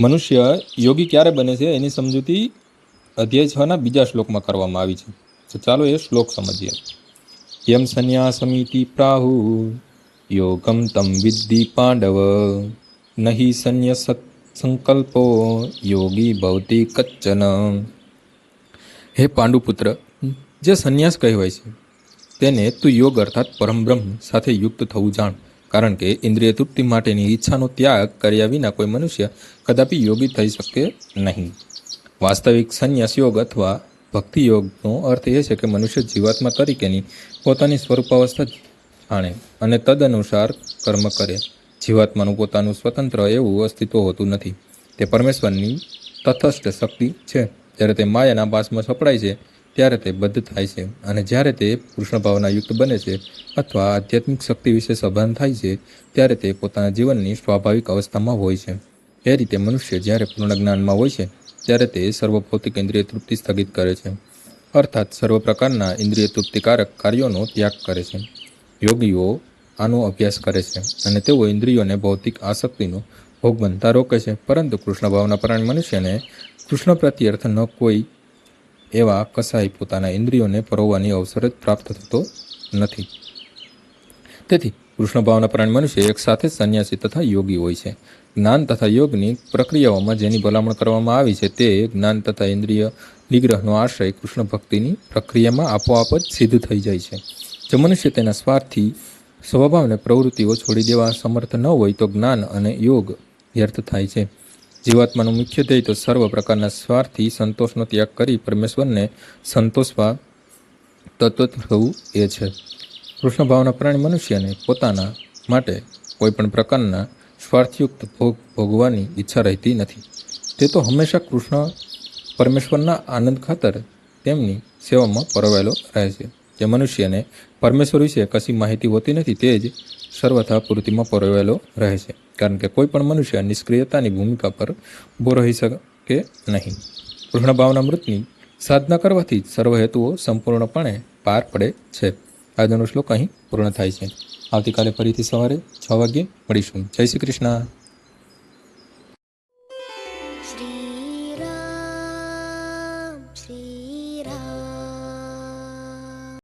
મનુષ્ય યોગી ક્યારે બને છે એની સમજૂતી અધ્યાય છના બીજા શ્લોકમાં કરવામાં આવી છે. તો ચાલો એ શ્લોક સમજીએ. યમ સંન્યાસમિતિ પ્રાહુ, યોગમ તમ વિદ્ધિ પાંડવ, નહીં સંન્યસ સંકલ્પો, યોગી ભવતી કચ્ચન. હે પાંડુપુત્ર, જે સંન્યાસ કહેવાય છે, તેને તું યોગ અર્થાત પરમબ્રહ્મ સાથે યુક્ત થવું જાણ. કારણ કે ઇન્દ્રિય તૃપ્તિ માટેની ઈચ્છાનો ત્યાગ કર્યા વિના કોઈ મનુષ્ય કદાપી યોગી થઈ શકે નહીં. વાસ્તવિક સંન્યાસ યોગ અથવા ભક્તિ યોગનો અર્થ એ છે કે મનુષ્ય જીવાત્મા તરીકેની પોતાની સ્વરૂપાવસ્થા જાણે અને તદનુસાર કર્મ કરે. જીવાત્માનું પોતાનું સ્વતંત્ર એવું અસ્તિત્વ હોતું નથી. તે પરમેશ્વરની તથસ્થ શક્તિ છે. જ્યારે તે માયાના પાસમાં સપડાય છે ત્યારે તે બદ્ધ થાય છે અને જ્યારે તે કૃષ્ણ ભાવનાયુક્ત બને છે અથવા આધ્યાત્મિક શક્તિ વિશે સભાન થાય છે, ત્યારે તે પોતાના જીવનની સ્વાભાવિક અવસ્થામાં હોય છે. એ રીતે મનુષ્ય જ્યારે પૂર્ણ જ્ઞાનમાં હોય છે, ત્યારે તે સર્વ ભૌતિક ઇન્દ્રિય તૃપ્તિ સ્થગિત કરે છે. અર્થાત સર્વ પ્રકારના ઇન્દ્રિય તૃપ્તિકારક કાર્યોનો ત્યાગ કરે છે. યોગીઓ આનો અભ્યાસ કરે છે અને તેઓ ઇન્દ્રિયોને ભૌતિક આસક્તિનો ભોગ બનતા રોકે છે, પરંતુ કૃષ્ણ ભાવના પરાયણ મનુષ્યને કૃષ્ણ પ્રત્યર્થ ન કોઈ એવા કસાઈ પોતાના ઇન્દ્રિયોને પરોવવાની અવસર જ પ્રાપ્ત થતો નથી. તેથી કૃષ્ણ ભાવના પ્રાણ મનુષ્ય એક સાથે સંન્યાસી તથા યોગી હોય છે. જ્ઞાન તથા યોગની પ્રક્રિયાઓમાં જેની ભલામણ કરવામાં આવી છે તે જ્ઞાન તથા ઇન્દ્રિય નિગ્રહનો આશ્રય કૃષ્ણ ભક્તિની પ્રક્રિયામાં આપોઆપ જ સિદ્ધ થઈ જાય છે. જો મનુષ્ય તેના સ્વાર્થી, સ્વભાવને પ્રવૃત્તિઓ છોડી દેવા સમર્થ ન હોય તો જ્ઞાન અને યોગ વ્યર્થ થાય છે. જીવાત્માનું મુખ્ય ધ્યેય તો સર્વ પ્રકારના સ્વાર્થી સંતોષનો ત્યાગ કરી પરમેશ્વરને સંતોષવા તત્વ થવું એ છે. કૃષ્ણ ભાવના પ્રાણી મનુષ્યને પોતાના માટે કોઈ પણ પ્રકારના સ્વાર્થયુક્ત ભોગ ભોગવાની ઈચ્છા રહેતી નથી. તે તો હંમેશા કૃષ્ણ પરમેશ્વરના આનંદ ખાતર તેમની સેવામાં પરોવાયેલો રહે છે. જે મનુષ્યને પરમેશ્વર વિશે કશી માહિતી હોતી નથી, તે જ સર્વથા પૂર્તિમાં પરોવાયેલો રહે છે. કારણ કે કોઈ પણ મનુષ્ય નિષ્ક્રિયતાની ભૂમિકા પર ઊભો રહી શકે નહીં. પૂર્ણ ભાવના મૃતની સાધના કરવાથી જ સર્વ હેતુઓ સંપૂર્ણપણે પાર પડે છે. આજનો શ્લોક અહીં પૂર્ણ થાય છે. આવતીકાલે ફરીથી સવારે છ વાગ્યે મળીશું. જય શ્રી કૃષ્ણ.